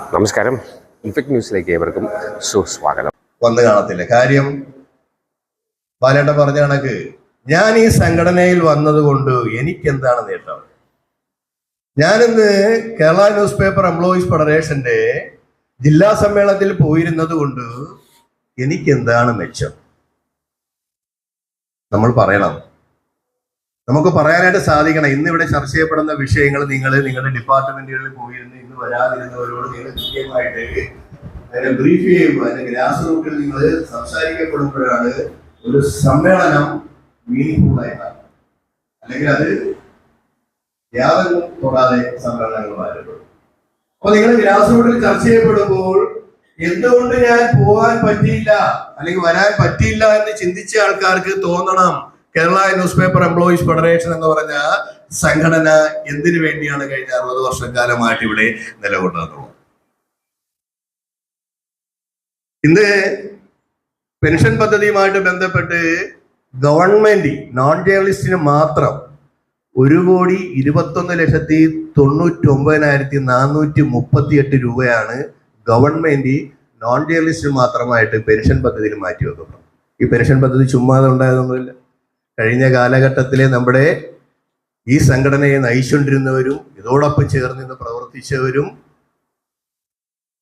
നമസ്കാരം. ഇൻഫെക്ട് ന്യൂസിലേക്ക് ഏവർക്കും സുസ്വാഗതം. വന്നു കാണത്തില്ല. കാര്യം ബാലേട്ട പറഞ്ഞ കണക്ക് ഞാൻ ഈ സംഘടനയിൽ വന്നതുകൊണ്ട് എനിക്ക് എന്താണ് നേട്ടം? ഞാനിന്ന് കേരള ന്യൂസ് പേപ്പർ എംപ്ലോയീസ് ഫെഡറേഷന്റെ ജില്ലാ സമ്മേളനത്തിൽ പോയിരുന്നത് കൊണ്ട് എനിക്ക് എന്താണ് മെച്ചം? നമ്മൾ പറയണം. നമുക്ക് പറയാനായിട്ട് സാധിക്കണം. ഇന്ന് ഇവിടെ ചർച്ച ചെയ്യപ്പെടുന്ന വിഷയങ്ങൾ നിങ്ങൾ നിങ്ങളുടെ ഡിപ്പാർട്ട്മെന്റുകളിൽ പോയി ഇന്ന് വരാതിരുന്നവരോട് നിങ്ങൾ കൃത്യമായിട്ട് അതിനെ ബ്രീഫ് ചെയ്യുമ്പോൾ അതിന്റെ ഗ്രാസ് റൂട്ടിൽ നിങ്ങൾ സംസാരിക്കപ്പെടുമ്പോഴാണ് ഒരു സമ്മേളനം മീനിങ് ആയിട്ടാണ് അല്ലെങ്കിൽ അത് യാതൊന്നും തൊടാതെ സമ്മേളനങ്ങൾ ആരംഭിക്കും അപ്പൊ നിങ്ങൾ ഗ്രാസ് റൂട്ടിൽ ചർച്ച ചെയ്യപ്പെടുമ്പോൾ എന്തുകൊണ്ട് ഞാൻ പോകാൻ പറ്റിയില്ല അല്ലെങ്കിൽ വരാൻ പറ്റിയില്ല എന്ന് ചിന്തിച്ച ആൾക്കാർക്ക് തോന്നണം. Kerala news paper employees federation എന്ന് പറഞ്ഞ സംഘടന എന്തിനു വേണ്ടിയാണ് കഴിഞ്ഞ അറുപത് വർഷക്കാലമായിട്ട് ഇവിടെ നിലകൊണ്ടത് ഇന്ന് പെൻഷൻ പദ്ധതിയുമായിട്ട് ബന്ധപ്പെട്ട് ഗവൺമെന്റ് നോൺ ജേർണലിസ്റ്റിന് മാത്രം ഒരു കോടി ഇരുപത്തൊന്ന് ലക്ഷത്തി തൊണ്ണൂറ്റി ഒമ്പതിനായിരത്തി നാനൂറ്റി മുപ്പത്തി എട്ട് രൂപയാണ് ഗവൺമെന്റ് നോൺ ജേർണലിസ്റ്റിന് മാത്രമായിട്ട് പെൻഷൻ പദ്ധതിയിൽ മാറ്റി വെക്കുന്നത് ഈ പെൻഷൻ പദ്ധതി ചുമ്മാതെ ഉണ്ടായതൊന്നുമില്ല. കഴിഞ്ഞ കാലഘട്ടത്തിലെ നമ്മുടെ ഈ സംഘടനയെ നയിച്ചുകൊണ്ടിരുന്നവരും ഇതോടൊപ്പം ചേർന്ന് നിന്ന് പ്രവർത്തിച്ചവരും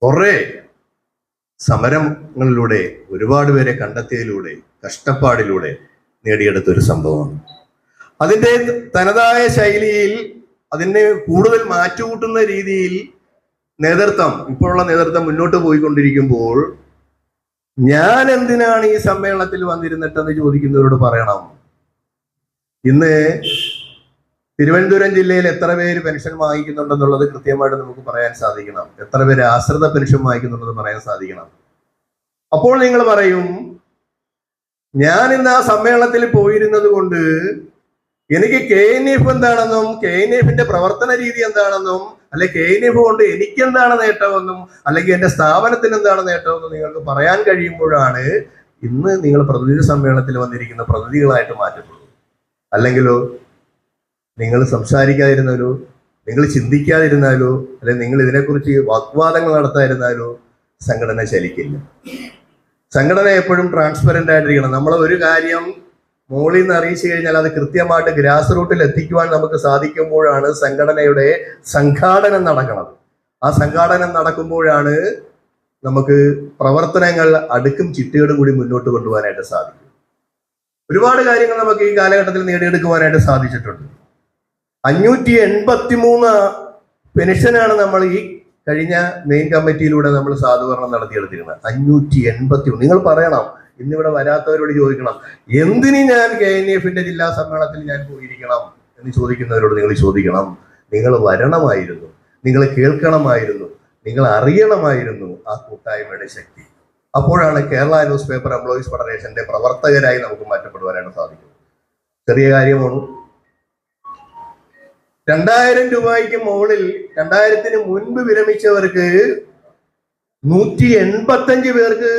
കുറെ സമരങ്ങളിലൂടെ ഒരുപാട് പേരെ കണ്ടെത്തിയതിലൂടെ കഷ്ടപ്പാടിലൂടെ നേടിയെടുത്ത ഒരു സംഭവമാണ്. അതിന്റെ തനതായ ശൈലിയിൽ അതിനെ കൂടുതൽ മാറ്റുകൂട്ടുന്ന രീതിയിൽ നേതൃത്വം ഇപ്പോഴുള്ള നേതൃത്വം മുന്നോട്ട് പോയിക്കൊണ്ടിരിക്കുമ്പോൾ ഞാൻ എന്തിനാണ് ഈ സമ്മേളനത്തിൽ വന്നിരുന്നിട്ടെന്ന് ചോദിക്കുന്നവരോട് പറയണം. ഇന്ന് തിരുവനന്തപുരം ജില്ലയിൽ എത്ര പേര് പെൻഷൻ വാങ്ങിക്കുന്നുണ്ടെന്നുള്ളത് കൃത്യമായിട്ട് നമുക്ക് പറയാൻ സാധിക്കണം. എത്ര പേര് ആശ്രിത പെൻഷൻ വാങ്ങിക്കുന്നുണ്ടെന്ന് പറയാൻ സാധിക്കണം. അപ്പോൾ നിങ്ങൾ പറയും ഞാൻ ഇന്ന് ആ സമ്മേളനത്തിൽ പോയിരുന്നത് കൊണ്ട് എനിക്ക് കെ എൻ എഫ് എന്താണെന്നും കെ എൻ എഫിന്റെ പ്രവർത്തന രീതി എന്താണെന്നും അല്ലെ കെ എൻ എഫ് കൊണ്ട് എനിക്ക് എന്താണ് നേട്ടമെന്നും അല്ലെങ്കിൽ എന്റെ സ്ഥാപനത്തിന് എന്താണ് നേട്ടമെന്നും നിങ്ങൾക്ക് പറയാൻ കഴിയുമ്പോഴാണ് ഇന്ന് നിങ്ങൾ പ്രതിനിധി സമ്മേളനത്തിൽ വന്നിരിക്കുന്ന പ്രതിനിധികളായിട്ട് മാറ്റപ്പെടുന്നത്. അല്ലെങ്കിലോ നിങ്ങൾ സംസാരിക്കാതിരുന്നാലോ നിങ്ങൾ ചിന്തിക്കാതിരുന്നാലോ അല്ലെങ്കിൽ നിങ്ങൾ ഇതിനെക്കുറിച്ച് വാഗ്വാദങ്ങൾ നടത്താതിരുന്നാലോ സംഘടന ചലിക്കില്ല. സംഘടന എപ്പോഴും ട്രാൻസ്പെറന്റ് ആയിട്ടിരിക്കണം. നമ്മൾ ഒരു കാര്യം മുകളിൽ നിന്ന് അറിയിച്ചു കഴിഞ്ഞാൽ അത് കൃത്യമായിട്ട് ഗ്രാസ് റൂട്ടിൽ എത്തിക്കുവാൻ നമുക്ക് സാധിക്കുമ്പോഴാണ് സംഘടനയുടെ സംഘാടനം നടക്കുന്നത്. ആ സംഘാടനം നടക്കുമ്പോഴാണ് നമുക്ക് പ്രവർത്തനങ്ങൾ അടുക്കും ചിട്ടയോടും കൂടി മുന്നോട്ട് കൊണ്ടുപോകാനായിട്ട് സാധിക്കും. ഒരുപാട് കാര്യങ്ങൾ നമുക്ക് ഈ കാലഘട്ടത്തിൽ നേടിയെടുക്കുവാനായിട്ട് സാധിച്ചിട്ടുണ്ട്. അഞ്ഞൂറ്റി എൺപത്തി മൂന്ന് പെൻഷനാണ് നമ്മൾ ഈ കഴിഞ്ഞ മെയിൻ കമ്മിറ്റിയിലൂടെ നമ്മൾ സാധൂകരണം നടത്തിയെടുത്തിരുന്നത്. അഞ്ഞൂറ്റി എൺപത്തി നിങ്ങൾ പറയണം ഇന്നിവിടെ വരാത്തവരോട് ചോദിക്കണം എന്തിന് ഞാൻ കെ എൻ എഫിന്റെ ജില്ലാ സമ്മേളനത്തിൽ ഞാൻ പോയിരിക്കണം എന്ന് ചോദിക്കുന്നവരോട് നിങ്ങൾ ചോദിക്കണം. നിങ്ങൾ വരണമായിരുന്നു നിങ്ങൾ കേൾക്കണമായിരുന്നു നിങ്ങൾ അറിയണമായിരുന്നു ആ കൂട്ടായ്മയുടെ ശക്തി. അപ്പോഴാണ് കേരള ന്യൂസ് പേപ്പർ എംപ്ലോയീസ് ഫെഡറേഷന്റെ പ്രവർത്തകരായി നമുക്ക് മാറ്റപ്പെടുവാനായിട്ട് സാധിക്കുന്നത് ചെറിയ കാര്യമാണ്. രണ്ടായിരം രൂപയ്ക്ക് മുകളിൽ രണ്ടായിരത്തിന് മുൻപ് വിരമിച്ചവർക്ക് നൂറ്റി എൺപത്തഞ്ച് പേർക്ക്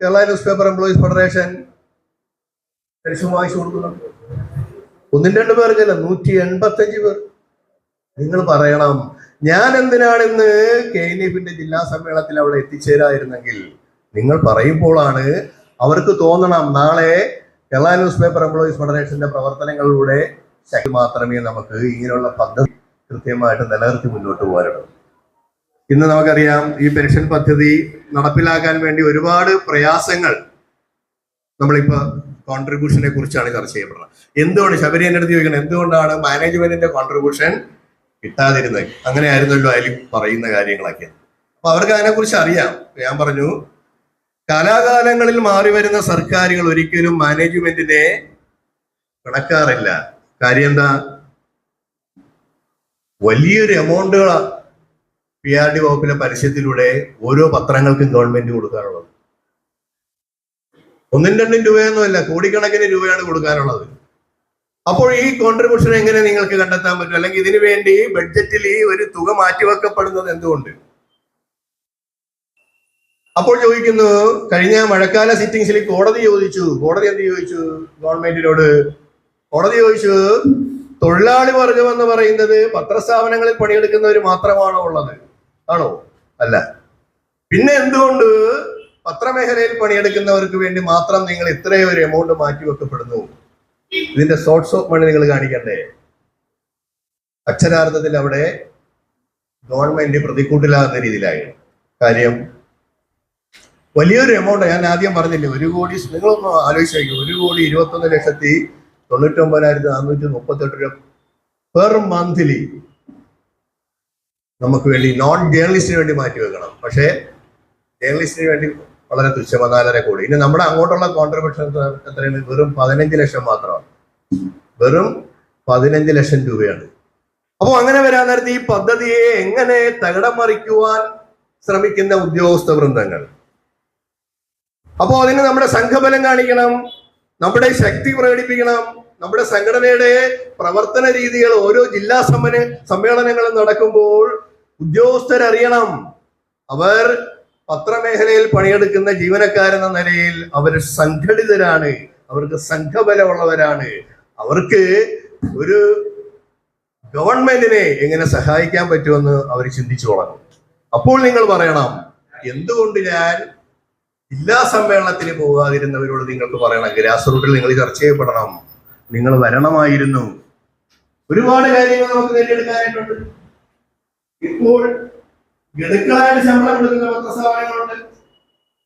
Kerala news paper employees federation വാങ്ങിച്ചു കൊടുക്കുന്നുണ്ട്. ഒന്നും രണ്ട് പേർക്കല്ല നൂറ്റി എൺപത്തഞ്ച് പേർ. നിങ്ങൾ പറയണം ഞാൻ എന്തിനാണ് ഇന്ന് കെ എൻ എഫിന്റെ ജില്ലാ സമ്മേളനത്തിൽ അവിടെ എത്തിച്ചേരായിരുന്നെങ്കിൽ നിങ്ങൾ പറയുമ്പോഴാണ് അവർക്ക് തോന്നണം. നാളെ കേരള ന്യൂസ് പേപ്പർ എംപ്ലോയീസ് ഫെഡറേഷന്റെ പ്രവർത്തനങ്ങളിലൂടെ ശക്തി മാത്രമേ നമുക്ക് ഇങ്ങനെയുള്ള പദ്ധതി കൃത്യമായിട്ട് നിലനിർത്തി മുന്നോട്ട് പോകാനുള്ളൂ. ഇന്ന് നമുക്കറിയാം ഈ പെൻഷൻ പദ്ധതി നടപ്പിലാക്കാൻ വേണ്ടി ഒരുപാട് പ്രയാസങ്ങൾ നമ്മളിപ്പോ കോൺട്രിബ്യൂഷനെ കുറിച്ചാണ് ചർച്ച ചെയ്യപ്പെടുന്നത്. എന്തുകൊണ്ട് ശബരി എന്റെ അടുത്ത് ചോദിക്കണം എന്തുകൊണ്ടാണ് മാനേജ്മെന്റിന്റെ കോൺട്രിബ്യൂഷൻ കിട്ടാതിരുന്നത്? അങ്ങനെ ആയിരുന്നല്ലോ അതിൽ പറയുന്ന കാര്യങ്ങളൊക്കെ. അപ്പൊ അവർക്ക് അതിനെക്കുറിച്ച് അറിയാം. ഞാൻ പറഞ്ഞു കാലാകാലങ്ങളിൽ മാറി വരുന്ന സർക്കാരുകൾ ഒരിക്കലും മാനേജ്മെന്റിനെ കണക്കാറില്ല. കാര്യം എന്താ വലിയൊരു എമൗണ്ടുകൾ പി ആർ ഡി വകുപ്പിലെ പരസ്യത്തിലൂടെ ഓരോ പത്രങ്ങൾക്കും ഗവൺമെന്റ് കൊടുക്കാറുള്ളത്. ഒന്നും രണ്ടും രൂപയൊന്നുമല്ല കോടിക്കണക്കിന് രൂപയാണ് കൊടുക്കാനുള്ളത് അപ്പോൾ ഈ കോൺട്രിബ്യൂഷൻ എങ്ങനെ നിങ്ങൾക്ക് കണ്ടെത്താൻ പറ്റും? അല്ലെങ്കിൽ ഇതിനു വേണ്ടി ബഡ്ജറ്റിൽ ഈ ഒരു തുക മാറ്റിവെക്കപ്പെടുന്നത് എന്തുകൊണ്ട്? അപ്പോൾ ചോദിക്കുന്നു കഴിഞ്ഞ മഴക്കാല സിറ്റിംഗ്സിൽ കോടതി ചോദിച്ചു. കോടതി എന്ത് ചോദിച്ചു? ഗവൺമെന്റിനോട് കോടതി ചോദിച്ചു തൊഴിലാളി വർഗം എന്ന് പറയുന്നത് പത്രസ്ഥാപനങ്ങളിൽ പണിയെടുക്കുന്നവർ മാത്രമാണോ ഉള്ളത്? ആണോ? അല്ല. പിന്നെ എന്തുകൊണ്ട് പത്രമേഖലയിൽ പണിയെടുക്കുന്നവർക്ക് വേണ്ടി മാത്രം നിങ്ങൾ ഇത്രയും ഒരു എമൗണ്ട് മാറ്റിവെക്കപ്പെടുന്നു ഇതിന്റെ സോർട്സ് ഓഫ് മണി നിങ്ങൾ കാണിക്കണ്ടേ? അക്ഷരാർത്ഥത്തിൽ അവിടെ ഗവൺമെന്റ് പ്രതിക്കൂട്ടിലാകുന്ന രീതിയിലായിരുന്നു കാര്യം വലിയൊരു എമൗണ്ട് ഞാൻ ആദ്യം പറഞ്ഞില്ലേ ഒരു കോടി നിങ്ങളൊന്ന് ആലോചിച്ച് ഒരു കോടി ഇരുപത്തൊന്ന് ലക്ഷത്തി തൊണ്ണൂറ്റി ഒമ്പതിനായിരത്തി നാനൂറ്റി മുപ്പത്തെട്ട് രൂപ പെർ മന്ത്ലി നമുക്ക് വേണ്ടി നോൺ ജേർണലിസ്റ്റിന് വേണ്ടി മാറ്റി വെക്കണം. പക്ഷേ ജേർണലിസ്റ്റിന് വേണ്ടി വളരെ തുച്ഛം നാലര കോടി. ഇനി നമ്മുടെ അങ്ങോട്ടുള്ള കോൺട്രിബ്യൂഷൻ എത്രയാണ്? വെറും പതിനഞ്ച് ലക്ഷം മാത്രമാണ്. വെറും പതിനഞ്ച് ലക്ഷം രൂപയാണ്. അപ്പോൾ അങ്ങനെ വരാൻ നേരത്തെ ഈ പദ്ധതിയെ എങ്ങനെ തകിടം മറിക്കുവാൻ ശ്രമിക്കുന്ന ഉദ്യോഗസ്ഥ വൃന്ദങ്ങൾ? അപ്പോൾ അതിന് നമ്മുടെ സംഘബലം കാണിക്കണം നമ്മുടെ ശക്തി പ്രകടിപ്പിക്കണം നമ്മുടെ സംഘടനയുടെ പ്രവർത്തന രീതികൾ ഓരോ ജില്ലാ സമ്മന സമ്മേളനങ്ങളും നടക്കുമ്പോൾ ഉദ്യോഗസ്ഥരറിയണം. അവർ പത്രമേഖലയിൽ പണിയെടുക്കുന്ന ജീവനക്കാരെന്ന നിലയിൽ അവർ സംഘടിതരാണ് അവർക്ക് സംഘബലമുള്ളവരാണ്. അവർക്ക് ഒരു ഗവൺമെന്റിനെ എങ്ങനെ സഹായിക്കാൻ പറ്റുമെന്ന് അവർ ചിന്തിച്ചു തുടങ്ങും. അപ്പോൾ നിങ്ങൾ പറയണം എന്തുകൊണ്ട് ഞാൻ ജില്ലാ സമ്മേളനത്തിന് പോകാതിരുന്നവരോട് നിങ്ങൾക്ക് പറയണം ഗ്രാസ് റൂട്ടിൽ നിങ്ങൾ ചർച്ച ചെയ്യപ്പെടണം നിങ്ങൾ വരണമായിരുന്നു. ഒരുപാട് കാര്യങ്ങൾ നമുക്ക് നേടിയെടുക്കാനായിട്ടുണ്ട്. ഇപ്പോൾ ഗഡുക്കളായിട്ട് ശമ്പളം കൊടുക്കുന്ന പത്രസ്ഥാപനങ്ങളുണ്ട്.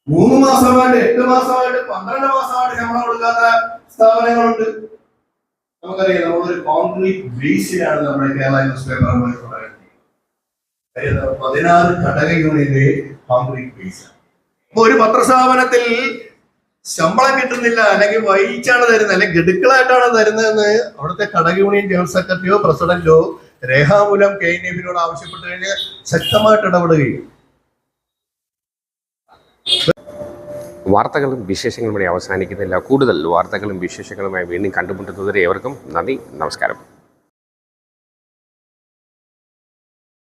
മൂന്ന് മാസമായിട്ട് എട്ട് മാസമായിട്ട് പന്ത്രണ്ട് മാസമായിട്ട് ശമ്പളം കൊടുക്കാത്ത സ്ഥാപനങ്ങളുണ്ട്. നമുക്കറിയാം നമ്മളൊരു കോൺക്രീറ്റ് ബേസിലാണ് നമ്മുടെ കേരള ന്യൂസ് പേപ്പർ പതിനാറ് ഘടക യൂണിയന്റെ കോൺക്രീറ്റ് ബേസാണ് ഒരു പത്രസ്ഥാപനത്തിൽ ശമ്പളം കിട്ടുന്നില്ല അല്ലെങ്കിൽ വൈകിച്ചാണ് തരുന്നത് അല്ലെങ്കിൽ ഗഡുക്കളായിട്ടാണ് തരുന്നതെന്ന് അവിടുത്തെ ഘടക യൂണിയൻ ജനറൽ സെക്രട്ടറിയോ പ്രസിഡന്റോ രേഖാമൂലം കെ എൻ എഫിനോട് ആവശ്യപ്പെട്ട് കഴിഞ്ഞാൽ ശക്തമായിട്ട് ഇടപെടുകയും വാർത്തകളും വിശേഷങ്ങളും ഇവിടെ അവസാനിക്കുന്നില്ല. കൂടുതൽ വാർത്തകളും വിശേഷങ്ങളുമായി വീണ്ടും കണ്ടുമുട്ടുന്നതുവരെ ഏവർക്കും നന്ദി നമസ്കാരം.